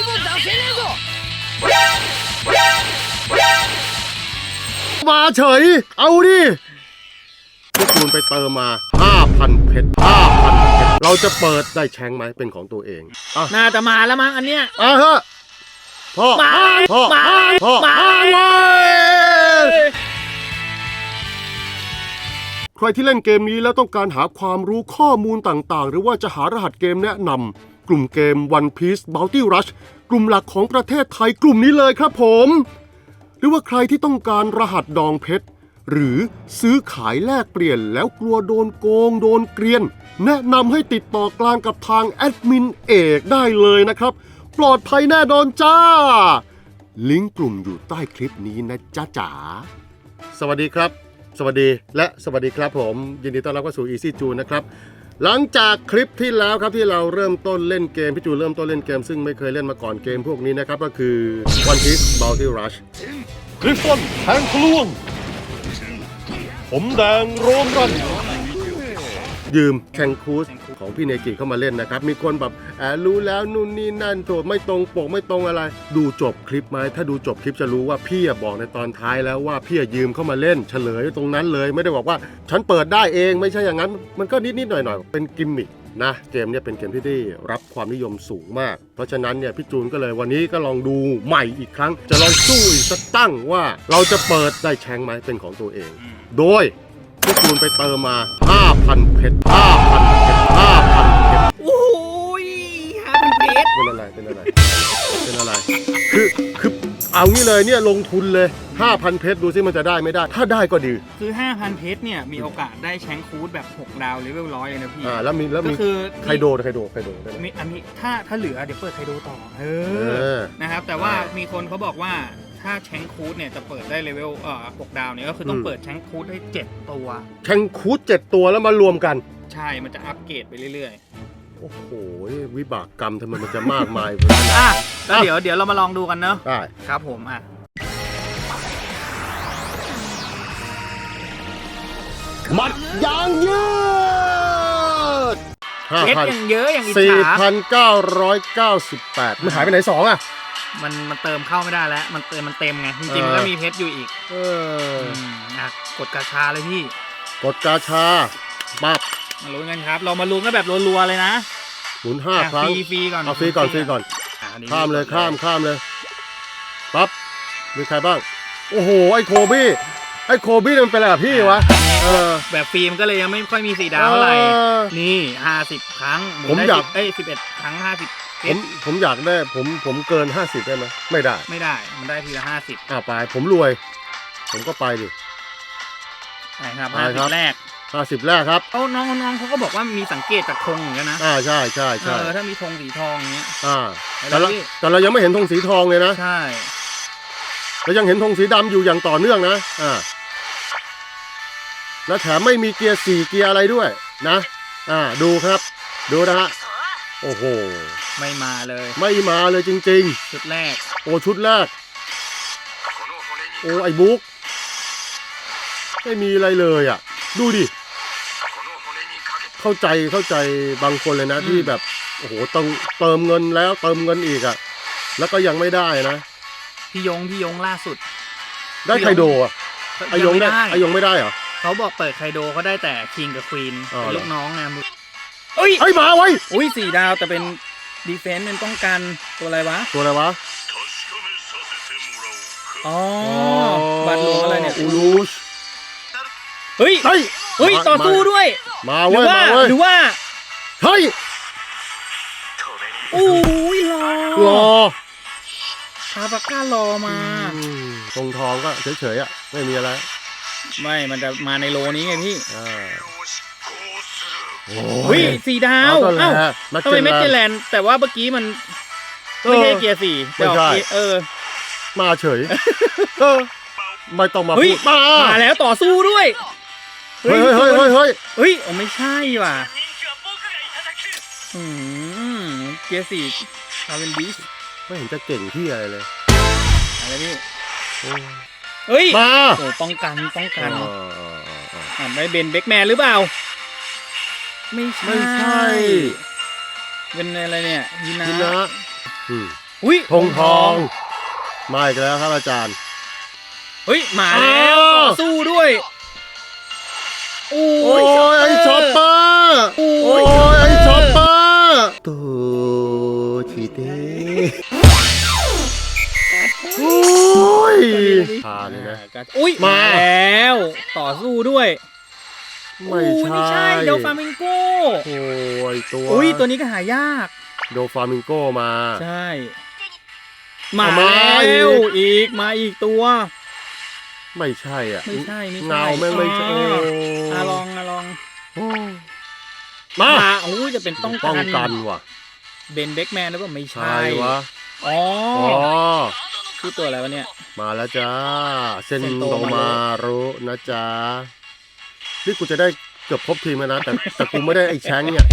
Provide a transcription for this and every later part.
も出せねえぞ มาเฉย เอาดิพี่จูนไปเติมมา 5,000 เพชร 5,000 เพชร เราจะเปิดได้แชงไหมเป็นของตัวเอง อ่ะ น่าจะมาแล้วมั้งอันเนี้ย อ่ะฮะพ่อ มา พ่อ มา พ่อ มา มาเว้ยใครที่เล่นเกมนี้แล้วต้องการหาความรู้ข้อมูลต่างๆ หรือว่าจะหารหัสเกมแนะนำก ลุ่มเกม One Piece Bounty Rush กลุ่มหลักของประเทศไทยกลุ่มนี้เลยครับผม หรือว่าใครที่ต้องการรหัสดองเพชร หรือซื้อขายแลกเปลี่ยนแล้วกลัวโดนโกงโดนเกรียน แนะนำให้ติดต่อกลางกับทางแอดมินเอกได้เลยนะครับ ปลอดภัยแน่นอนจ้า ลิงก์กลุ่มอยู่ใต้คลิปนี้นะจ้าจ๋าสวัสดีครับ สวัสดีและสวัสดีครับผม ยินดีต้อนรับเข้าสู่ Easy June นะครับ หลังจากคลิปที่แล้วครับที่เราเริ่มต้นเล่นเกมพี่จูเริ่มต้นเล่นเกมซึ่งไม่เคยเล่นมาก่อนเกมพวกนี้นะครับ ก็คือ One Piece Bounty Rush กริฟฟอนแทงทะลวงผมแดงโรมรัน ยืมแคนคูสของพี่เนกิเข้ามาเล่นนะครับ มีคนแบบแอบรู้แล้วนู่นนี่นั่นโถไม่ตรงปกไม่ตรงอะไร ดูจบคลิปไหมถ้าดูจบคลิปจะรู้ว่าพี่อะบอกในตอนท้ายแล้วว่าพี่อะยืมเข้ามาเล่นเฉลยตรงนั้นเลย ไม่ได้บอกว่า ฉันเปิดได้เองไม่ใช่อย่างนั้น มันก็นิดนิดๆหน่อยหน่อยๆเป็นกิมมิคนะเกมเนี่ยเป็นเกมที่ได้รับความนิยมสูงมาก เพราะฉะนั้นเนี่ยพี่จูนก็เลยวันนี้ก็ลองดูใหม่อีกครั้ง จะลองสู้อีกสักตั้งว่าเราจะเปิดได้แชงไหมเป็นของตัวเอง โดย พี่จูนไปเติมมา 5,000 เพชร 5,000 เพชร 5,000 เพชรโอ้ยห้าพันเพชรเป็นอะไร เป็นอะไร เป็นอะไร คือ คือเอางี้เลยเนี่ยลงทุนเลย 5,000 เพชรดูซิมันจะได้ไม่ได้ ถ้าได้ก็ดี คือ 5,000 เพชรเนี่ย มีโอกาสได้แชงคูดแบบ 6 ดาวเลเวลร้อยเลยนะพี่ อ่าแล้วมีแล้วก็มีคือไคโดไคโดไคโดได้ไหมมีอันนี้ถ้าถ้าเหลือเดี๋ยวเปิดไคโดต่อ เอเออ อ นะครับ แต่ว่าอ่ามีมีคนเขาบอกว่า ถ้าแชงคูดเนี่ยจะเปิดได้เลเวลเอ่อ6ดาวเนี่ยก็คือต้องอืมเปิดแชงคูดได้7ตัว แชงคูดเจ็ดตัวแล้วมารวมกัน ใช่มันจะอัปเกรดไปเรื่อยโอ้โห วิบากกรรมทำไมมันจะมากมายขนาดๆนั้นอะแล้วเดี๋ยวเดี๋ยวเรามาลองดูกันเนอะได้ ครับผมอะมัดยางยืดเพชรยังเยอะอย่างอิจสี่ฉาพันเก้าร้อยเก้าสิบแปดมันหายไปไหนสองอะ มันมันเติมเข้าไม่ได้แล้ว มันเติมมันเต็มไงจริงๆเออมันก็มีเพชรอยู่อีก เอออืมอะกดกาชาเลยพี่กดกาชาปั๊บมาลุ้นกันครับ เรามาลุ้นกันแบบรัวๆเลยนะหมุนห้าอะครั้งฟรีฟรีก่อนเอาฟรีก่อนฟรีก่อน อะอันนี้ข้ามเลยข้ามข้ามเลยปั๊บมีใครบ้าง โอ้โห ไอ้โคบี้ไอ้โคบี้มันเป็นอะไรกับพี่วะ เออแบบฟรีมนก็เลยยังไม่ค่อยมีสีดาวเท่าไหร่ เออ นี่ห้าสิบครั้งหนผมได้อยาก10เอ้ยสิบเอ็ดครั้งห้าสิบเพ ผมชรผมอยากได้ผมผมเกิน50ได้ไหมไม่ได้ ไม่ได้ มันได้ทีละห้าสิบอ่าไปผมรวย ผมก็ไปดินะครับไปห้าคสิรับ บแรก50แรกครับเอาน้องน้องเขาก็บอกว่ามีสังเกตจากธงเหมือนกันนะอ่าใช่ใช่เอใช่อถ้ามีธงสีทองอย่างเงี้ยอ่าไปแต่แล้เราวพี่แต่เรายังไม่เห็นธงสีทองเลยนะใช่เรายังเห็นธงสีดำอยู่อย่างต่อเนื่องนะอ่าแล้วแถมไม่มีเกียร์สี่เกียร์อะไรด้วยนะ อ่าดูครับ ดูนะฮะโอ้โห ไม่มาเลยไม่มาเลยจริง ชุดแรก ๆ โอ้ชุดแรก โอ้ไอ้บุ๊กไม่มีอะไรเลยอะ ดูดิ เข้าใจเข้าใจบางคนเลยนะ อืม ที่แบบ โอ้โหต้องเติมเงินแล้วเติมเงินอีกอะ แล้วก็ยังไม่ได้นะ พี่ยงพี่ยงล่าสุดได้ไคโดอะไอยงได้ไอยงไม่ได้เหรอ เขาบอกเปิดไคโดเขาได้แต่คิงกับควีนอ๋อ เป็นเหรอลูกน้องไงมึงเอ้ยไอ้ยมาไว้ยอุ้ยสี่ดาวแต่เป็น ดีเฟนซ์เป็นป้องกันตัวอะไรวะ ตัวอะไรวะ อ๋อบัตรหลวงอะไรเนี่ยอูรูชเฮ้ย เฮ้ย เฮ้ย ต่อสู้ด้วย มาหรืเว้ย ว่ามาเว้ย หรือว่า เฮ้ยอุ้ยรอรอคาปาก้ารอมา อืมทรงทองก็เฉยๆอะ ไม่มีอะไร ไม่ มันจะมาในโลนี้ไงพี่ อ่าโอ้ เฮ้ยสี่ดาวเอาก็เอ้าแล้วทำไมเมกเจแลนด์แต่ว่าเมื่อกี้มันไม่ใช่เกียร์สี่แต่ออกไม่ใช่เกียร์เออ มาเฉยเออไม่ต้องมาเฮ้ยพูดมามาแล้วต่อสู้ด้วย เฮ้ยเฮ้ยเฮ้ยเฮ้ยเฮ้ยเฮ้ยโอ้ไม่ใช่ว่ะอืมเกียร์สี่คาเวนดิชไม่เห็นจะเก่งที่อะไรเลยอะไรพี่โอ้เฮ้ยมาโอ้ป้องกันป้องกันเออเออเออเอออ่าไม่เบนเบคแมนหรือเปล่า ไม่ใช่ไม่ใช่ เป็นอะไรเนี่ยยินานี่นะอืมอุ้ยธงทอง มาอีกแล้วครับอาจารย์ เฮ้ยมาแล้วอ้าว ต่อสู้ด้วยโอ้โอ้ยไอ้ช็อปเปอร์โอ้ยไอ้ช็อปเปอร์ตูชีเต้โอ้ยผ่านเลยนะ อุ้ยมา มาแล้ว ต่อสู้ด้วย ไม่โอ้ยใช่ไม่ใช่เดลฟามิงโกโอ้ยตัวอุ้ยตัวนี้ก็หายาก โดฟามิงโกมา ใช่ มาเอามาแล้วอีกอีกมาอีกตัว ไม่ใช่อะ ไม่ใช่ไม่ใช่เงาแม่งไม่ใช่อ่าโอ้อะลองอะลองมามาโอ้ยจะเป็นต้องป้องกันกันว่ะ เบนเบกแมนหรือเปล่าไม่ใช่ใช่วะอ๋ออ๋อชื่อตัวอะไรวะเนี่ย มาแล้วจ้าเซนเซนโตโตมามารุนะจ๊ะ นี่กูจะได้เกือบครบทีมแล้วนะ แต่แต่กูไม่ได้ไอ้แชงค์เนี่ย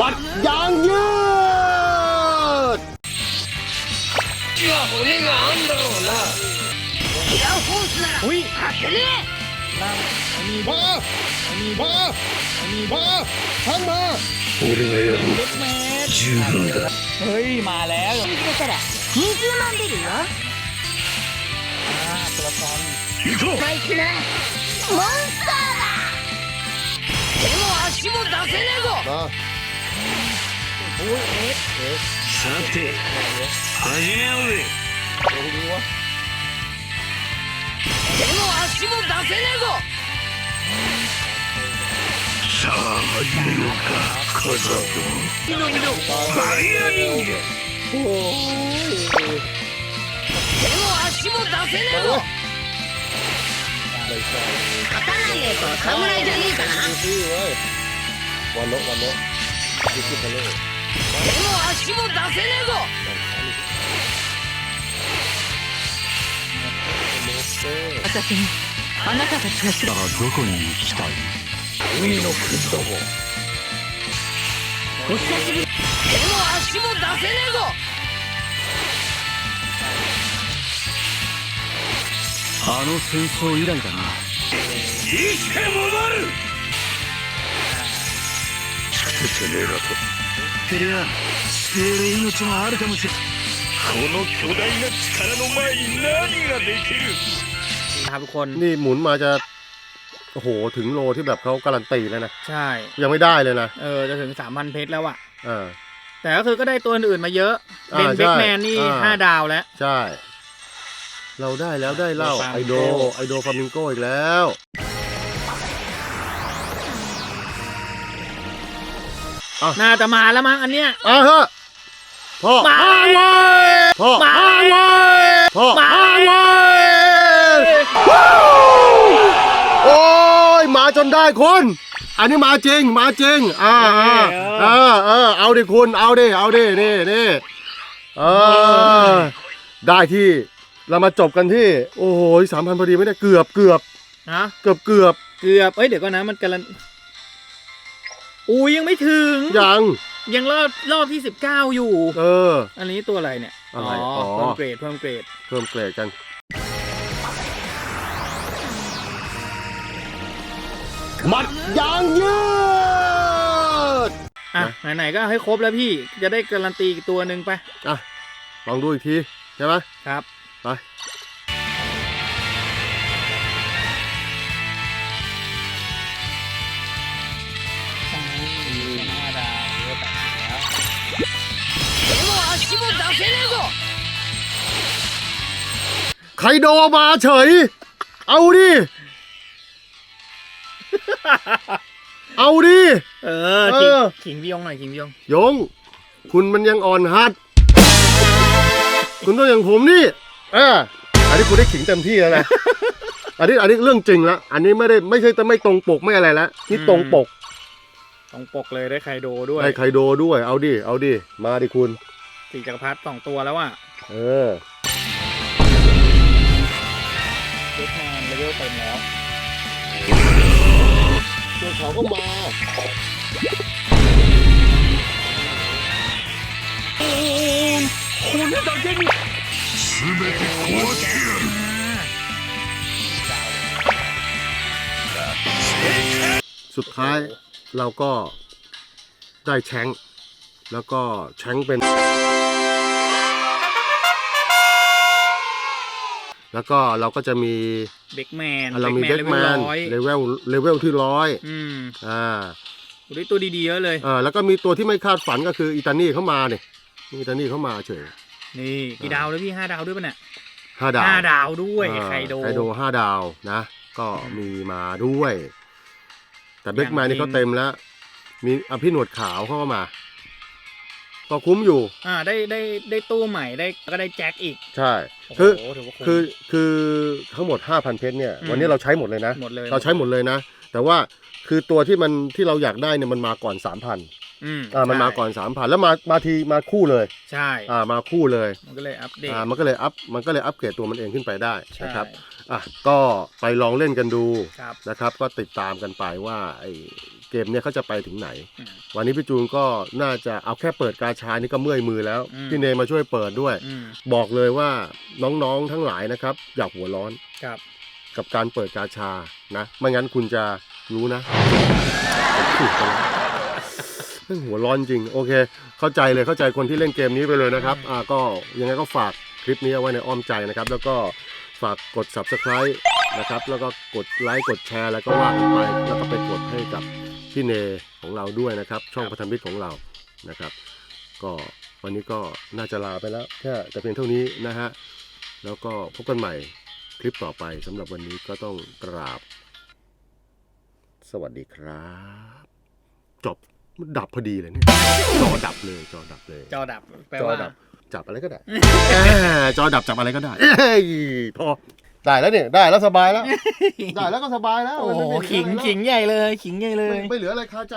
มัดยางยืด อุ้ย มามามาทันมา เฮ้ย มาแล้ว 出たら 20万出るよ。ああプラス3行こうモンスターだ。手も足も出せねえぞ。なさて始めようぜ。手も足も出せねえぞ。さあ始めようか。風のバリア忍者でも足も出せねえぞ。勝たないでと侍じゃねえかな。ワノワノでも足も出せねえぞ。あ私にあなたたちがだからどこに行きたい？海のク国どこ。お久しぶり手も足も出せねえぞあの戦争以来だな生きて戻るてめえらとてりゃ捨てる命もあるかもしれんこの巨大な力の前に何ができる ครับทุกคน นี่หมุนมาจะ โอ้โหถึงโลที่แบบเขาการันตีแล้วนะใช่ ยังไม่ได้เลยนะเออจะถึง3,000เพชรแล้วอะอ่าแต่ก็คือก็ได้ตัวอื่นๆมาเยอะเบอ่านเบกใช่แมนนี่อ่า5ดาวแล้ว ใช่ เราได้แล้วได้เล่าฟาไอมิงโดโก้ไอโดฟามิงโกอีกแล้ว น่าจะมาแล้วมั้งอันเนี้ยอะฮะพ่อมามาไว้พ่อมามาไว้พ่อมามาไว้ว้าวโอ้ย มาจนได้คนอันนี้มาจริงมาจริง อ่าอ่าเออเออเอาดิคุณ เอาดิ เอาดิ นี่นี่เออได้ที่ เรามาจบกันที่ โอ้โหสามพันพอดีไหมเนี่ยเกือบเกือบฮะเกือบเกือบเกือบ เอ้ยเดี๋ยวก่อนนะมันกำลังอุ้ยยังไม่ถึง ยัง ยังรอบรอบที่19อยู่ เออ อันนี้ตัวอะไรเนี่ยอะไรอ๋อเพิ่มเกรดเพิ่มเกรด เพิ่มเกรดกัน มัดยางยืด อ่ะ ไหนๆก็เอาให้ครบแล้วพี่ จะได้การันตีอีกตัวหนึ่งไป อ่ะ ลองดูอีกที ใช่ไหม ครับ ไป 手も足も出せねえぞ ไคโดมาเฉย เอาดิ เอาดิ เออเอขิงอขิงพี่ยงหน่อยขิงพี่ยงยง คุณมันยังอ่อนหัด คุณต้องอย่างผมนี่เอออันนี้คุณได้ขิงเต็มที่แล้วนะ อันนี้อันนี้เรื่องจริงละ อันนี้ไม่ได้ไม่ใช่จะไม่ตรงปกไม่อะไรแล้วนี่ตรงปกตรงปกเลยได้ไคโดด้วยได้ไคโดด้วย เอาดิ เอาดิ มาดิคุณ สีจักรพรรดิสองตัวแล้วอะเออเบกแมนเลเวลเต็มแล้ว ตัวเขาก็มา 全て壊してやる สุดท้ายเราก็ได้แชงค์แล้วก็แชงค์เป็น แล้วก็เราก็จะมีเบกแมนเรามีเด็กแมนร้อยเลเวลเลเวลที่ร้อยอืมอ่าดูได้ตัวดีๆเยอะเลยเออแล้วก็มีตัวที่ไม่คาดฝันก็คืออิตานี่เข้ามาเนี่ยอิตานี่เข้ามาเฉยนี่กี่ดาวเลยพี่ห้าดาวด้วยป่ะเนี่ยห้าดาวห้าดาวด้วยอ่าไคโดไคโดห้าดาวนะ ก็มีมาด้วย แต่เบอคย่างแมนนี่จริงเขาเต็มแล้ว มีอภิหนวดขาวเข้ามา ก็คุ้มอยู่ อ่าได้ได้ได้ตู้ใหม่ได้แล้วก็ได้แจ็คอีกใช่โอ้โหคือถือว่าคุ้มคือคือทั้งหมด 5,000 เพชรเนี่ย อืม วันนี้เราใช้หมดเลยนะ หมดเลยเราใช้หมดเลยนะ แต่ว่าคือตัวที่มันที่เราอยากได้เนี่ยมันมาก่อน 3,000อืมอ่ามันมาก่อน 3,000 แล้วมามาทีมาคู่เลย ใช่ อ่ามาคู่เลยมันก็เลยอัปเดตอ่ามันก็เลยอัพมันก็เลยอัปเกรดตัวมันเองขึ้นไปได้ใช่นะครับอะก็ไปลองเล่นกันดูครับ นะครับ ก็ติดตามกันไปว่าไอ้ เกมเนี่ยเขาจะไปถึงไหน อืม วันนี้พี่จูนก็น่าจะเอาแค่เปิดกาชานี่ก็เมื่อยมือแล้ว อืม พี่เนมาช่วยเปิดด้วย อืมบอกเลยว่าน้องๆทั้งหลายนะครับ อยากหัวร้อนครับ กับการเปิดกาชานะไม่งั้นคุณจะรู้นะผมถูกไปแล้วเรื่องหัวร้อนจริง โอเค เข้าใจเลยเข้าใจคนที่เล่นเกมนี้ไปเลยนะครับอ่าก็ยังไงก็ฝากคลิปนี้เอาไว้ในอ้อมใจนะครับ แล้วก็ฝากกด subscribe นะครับ แล้วก็กดไลค์กดแชร์แล้วก็ว่ากันไปแล้วก็ไปกดให้กับ พี่เนของเราด้วยนะครับ ช่องพันธมิตรของเรานะครับ ก็วันนี้ก็น่าจะลาไปแล้วแค่แต่เพียงเท่านี้นะฮะแล้วก็พบกันใหม่คลิปต่อไปสำหรับวันนี้ก็ต้องกราบ สวัสดีครับ จบดับพอดีเลยเนี่ยจอดับเลย จอดับเลยจอดับแปลจอว่า ดับจับอะไรก็ได้เอ้ยจอดับจับอะไรก็ได้เอ้ยพอ ได้แล้วเนี่ยได้แล้วสบายแล้ว ได้แล้วก็สบายแล้วโอ้โหไม่มีขิงอะไรแล้วขิงใหญ่เลย ขิงใหญ่เลยไม่ไม่เหลืออะไรคาใจ